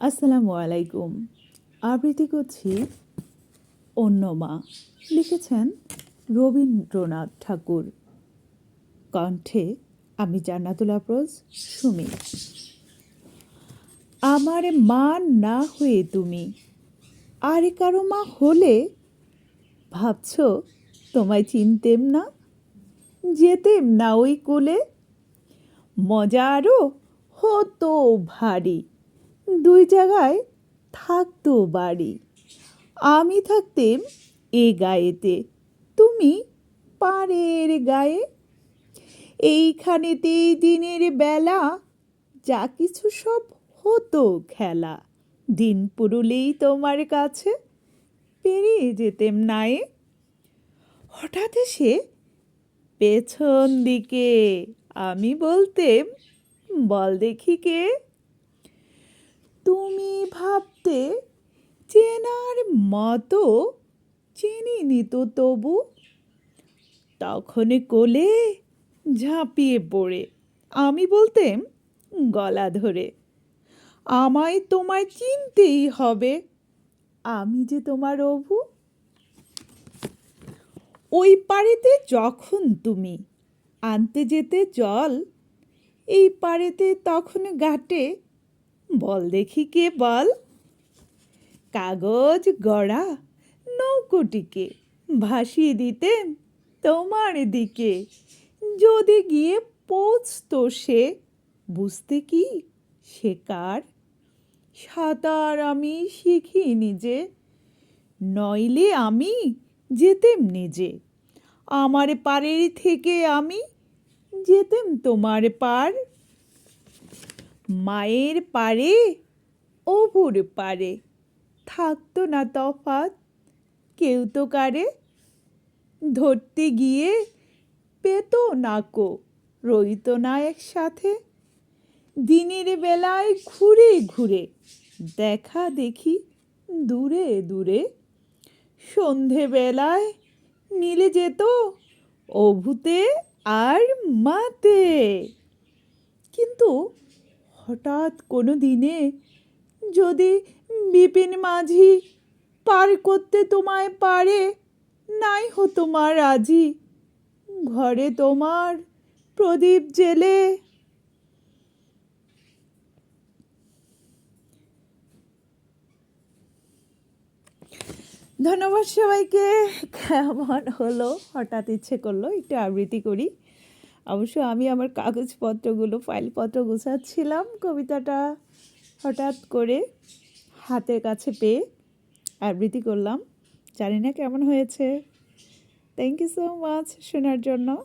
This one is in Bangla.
আসসালামু আলাইকুম। আবৃত্তি করছি অন্য মা। লিখেছেন রবীন্দ্রনাথ ঠাকুর। কণ্ঠে আমি জান্নাতুল আফরোজ, সুমি। আমার মা না হয়ে তুমি, আরে কারও মা হলে? ভাবছ তোমায় চিনতেম না? যেতেম না ওই কোলে? মজা আরও হতো ভারী। দুই জায়গায় থাকতো বাড়ি। আমি থাকতেম এ গায়েতে। তুমি পাড়ের গায়ে। এইখানেতেই দিনের বেলা যা কিছু সব হতো খেলা। দিন পুরুলেই তোমার কাছে পেরিয়ে যেতেম নায়ে। হঠাৎ এসে পেছন দিকে আমি বলতেম, বল দেখি কে? তুমি ভাবতে চেনার মতো চিনিনি তো তবু। তখন কোলে ঝাঁপিয়ে পড়ে, আমি বলতেম, গলা ধরে, আমায় তোমায় চিনতেই হবে, আমি যে তোমার অভু। ওই পাড়েতে যখন তুমি আনতে যেতে জল, এই পাড়েতে তখন ঘাটে বল দেখি কে বল। কাগজ, গড়া, নৌকোটিকে ভাসিয়ে দিতেন তোমার দিকে। যদি গিয়ে পৌঁছতো সে, বুঝতে কি সে কার? সাঁতার আমি শিখিনি যে, নইলে আমি যেতেম নিজে। আমার পারের থেকে আমি যেতেম তোমার পার। মায়ের পারে অভুর পারে। থাকতো না তফাৎ, কেউ তো কারে ধরতে গিয়ে পেত না কো, রইত না একসাথে। দিনের বেলায় ঘুরে ঘুরে, দেখা দেখি দূরে দূরে। সন্ধেবেলায় মিলে যেত অভূতে আর মাতে। কিন্তু হঠাৎ কোনো দিনে যদি বিপিন মাঝি পার করতে তোমায় পারে, নাই হতো মা রাজি। ঘরে তোমার প্রদীপ জেলে। ধন্যবাদ সবাইকে। কেমন হলো? হঠাৎ ইচ্ছে করল, একটু আবৃত্তি করি। অবশ্য আমি আমার কাগজপত্রগুলো, ফাইলপত্র গোছাচ্ছিলাম কবিতাটা হঠাৎ করে হাতের কাছে পেয়ে আবৃত্তি করলাম। জানি না কেমন হয়েছে। থ্যাংক ইউ সো মাচ শোনার জন্য।